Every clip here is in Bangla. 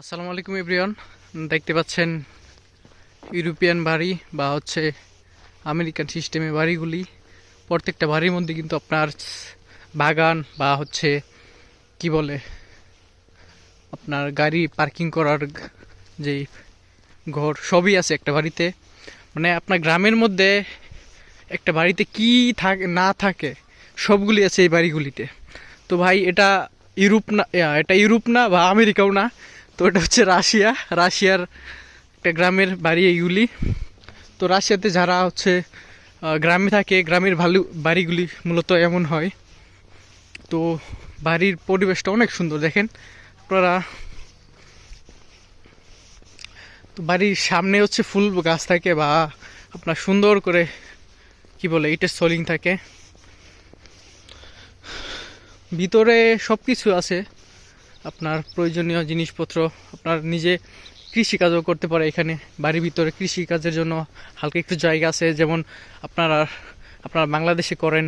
আসসালামু আলাইকুম, এভরিওয়ান। দেখতে পাচ্ছেন ইউরোপিয়ান বাড়ি বা হচ্ছে আমেরিকান সিস্টেমে বাড়িগুলি। প্রত্যেকটা বাড়ির মধ্যে কিন্তু আপনার বাগান বা হচ্ছে কি বলে, আপনার গাড়ি পার্কিং করার যেই ঘর, সবই আছে একটা বাড়িতে। মানে আপনার গ্রামের মধ্যে একটা বাড়িতে কি থাকে, না থাকে, সবগুলি আছে এই বাড়িগুলিতে। তো ভাই, এটা ইউরোপ না এটা ইউরোপ না বা আমেরিকাও না তো এটা হচ্ছে রাশিয়া। রাশিয়ার একটা গ্রামের বাড়ি এইগুলি তো রাশিয়াতে যারা হচ্ছে গ্রামে থাকে, গ্রামের ভালো বাড়িগুলি মূলত এমন হয়। তো বাড়ির পরিবেশটা অনেক সুন্দর, দেখেন। আপনারা তো বাড়ির সামনে হচ্ছে ফুল গাছ থাকে বা আপনার সুন্দর করে, কি বলে, ইটের সলিং থাকে। ভিতরে সব কিছু আছে। আপনার প্রয়োজনীয় জিনিসপত্র আপনার নিজে কৃষিকাজও করতে পারে এখানে। বাড়ির ভিতরে কৃষিকাজের জন্য হালকা একটু জায়গা আছে, যেমন আপনারা আপনারা বাংলাদেশে করেন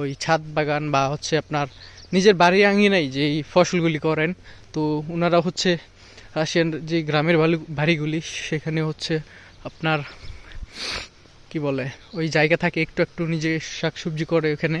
ওই ছাদ বাগান বা হচ্ছে আপনার নিজের বাড়ি যে এই ফসলগুলি করেন, তো ওনারা হচ্ছে রাশিয়ান যে গ্রামের বাড়িগুলি, সেখানে হচ্ছে আপনার কি বলে, ওই জায়গা থাকে, একটু একটু নিজে শাকসবজি করে ওখানে।